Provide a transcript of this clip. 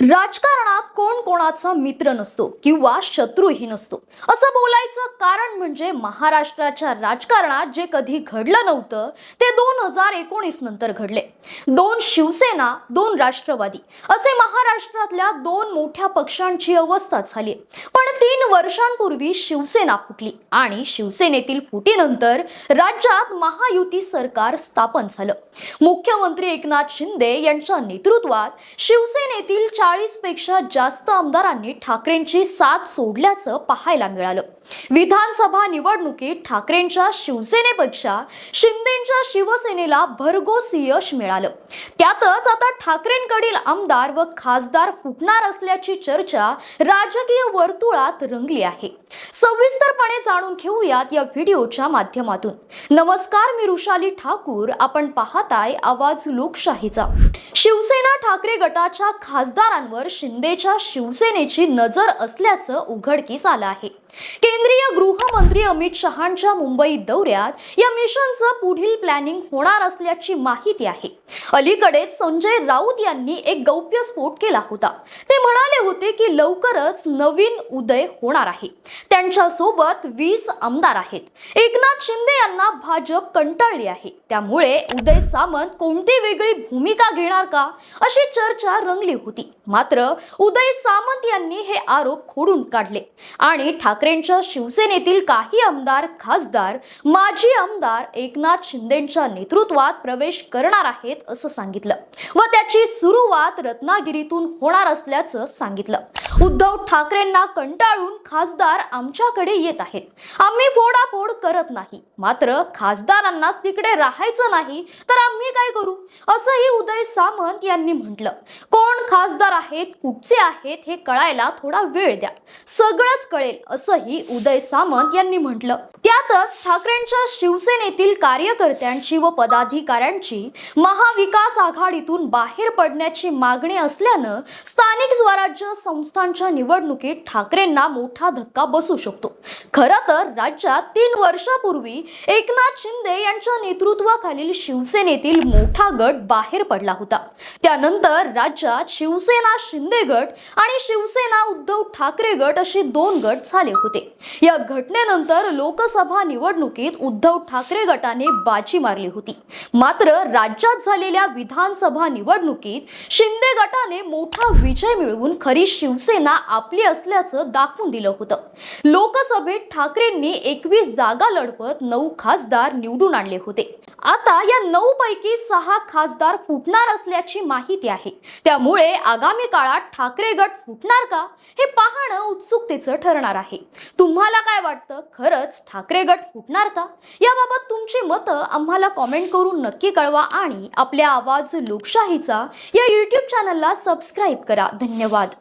राजकारणात कोण कोणाचा मित्र नसतो किंवा शत्रूही नसतो. असं बोलायचं कारण म्हणजे महाराष्ट्राच्या राजकारणात जे कधी घडलं नव्हतं ते दोन हजार एकोणीस नंतर घडले. दोन शिवसेना दोन राष्ट्रवादी. असे महाराष्ट्रातल्या दोन मोठ्या पक्षांची अवस्था झाली. पण तीन वर्षांपूर्वी शिवसेना फुटली आणि शिवसेनेतील फुटीनंतर राज्यात महायुती सरकार स्थापन झालं. मुख्यमंत्री एकनाथ शिंदे यांच्या नेतृत्वात शिवसेनेतील चाळीसपेक्षा जास्त आमदारांनी ठाकरेंची साथ सोडल्याचं पाहायला मिळालं. विधानसभा निवडणुकीत ठाकरेंच्या शिवसेनेपेक्षा शिंदेच्या शिवसेनेला भरघोस यश मिळालं. त्यातच आता ठाकरेंकडील आमदार व खासदार फुटणार असल्याची चर्चा राजकीय वर्तुळात रंगली आहे. सविस्तरपणे जाणून घेऊयात या व्हिडिओच्या माध्यमातून. नमस्कार मी रुशाली ठाकूर. आपण पाहताय आवाज लोकशाहीचा. शिवसेना ठाकरे गटाच्या खासदारांवर शिंदेच्या शिवसेनेची नजर असल्याचं उघडकीस आलं आहे. केंद्रीय गृहमंत्री अमित शहांच्या मुंबई दौऱ्यात या मिशनचं पुढील प्लॅनिंग होणार असल्याची माहिती आहे. अलीकडेच संजय राऊत यांनी एक गौप्यस्फोट केला होता. ते म्हणाले होते की लवकरच नवीन उदय होणार आहे. त्यांच्या सोबत वीस आमदार आहेत. एकनाथ शिंदे यांना भाजप कंटाळली आहे. त्यामुळे उदय सामंत कोणती वेगळी भूमिका घेणार का? अशी चर्चा रंगली होती. मात्र उदय सामंत यांनी हे आरोप खोडून काढले. आणि ठाकरेंच्या शिवसेनेतील काही आमदार खासदार माजी आमदार एकनाथ शिंदेच्या नेतृत्वात प्रवेश करणार आहेत असं सांगितलं. व त्याची सुरुवात रत्नागिरीतून होणार असल्याचं सांगितलं. उद्धव ठाकरेंना कंटाळून खासदार आमच्याकडे येत आहेत. आम्ही फोडाफोड करत नाही. मात्र खासदारांनाच तिकडे राहायचं नाही तर आम्ही काय करू? असंही उदय सामंत यांनी म्हटलं. कोण खासदार आहेत कुठचे आहेत हे कळायला थोडा वेळ द्या. सगळंच कळेल असंही उदय सामंत यांनी म्हटलं. त्यातच ठाकरेंच्या शिवसेनेतील कार्यकर्त्यांची व पदाधिकाऱ्यांची महाविकास आघाडीतून बाहेर पडण्याची मागणी असल्यानं स्थानिक स्वराज्य संस्थांच्या निवडणुकीत ठाकरेंना मोठा धक्का बसू शकतो. खरं तर राज्यात तीन वर्षापूर्वी एकनाथ शिंदे यांच्या नेतृत्वाखालील शिवसेनेतील मोठा गट बाहेर पडला होता. त्यानंतर राज्यात शिवसेना शिंदे गट आणि शिवसेना उद्धव ठाकरे गट असे दोन गट झाले होते. या घटनेनंतर लोकसभा निवडणुकीत उद्धव ठाकरे गटाने बाजी मारली होती. मात्र राज्यात झालेल्या विधानसभा निवडणुकीत शिंदे गटाने मोठा विजय मिळवून खरी शिवसेना आपली असल्याचं दाखवून दिलं होतं. लोकसभेत ठाकरेंनी एकवीस जागा लढवत नऊ खासदार निवडून आणले होते. आता या नऊ पैकी सहा खासदार फुटणार असल्याची माहिती आहे. त्या त्यामुळे आगामी काळात ठाकरे गट फुटणार का हे पाहणं उत्सुकतेचं ठरणार आहे. तुम्हाला काय वाटतं? खरंच ठाकरे गट फुटणार का? याबाबत तुमची मतं आम्हाला कॉमेंट करून नक्की कळवा आणि आपल्या आवाज लोकशाहीचा या यूट्यूब चॅनलला सबस्क्राईब करा. धन्यवाद.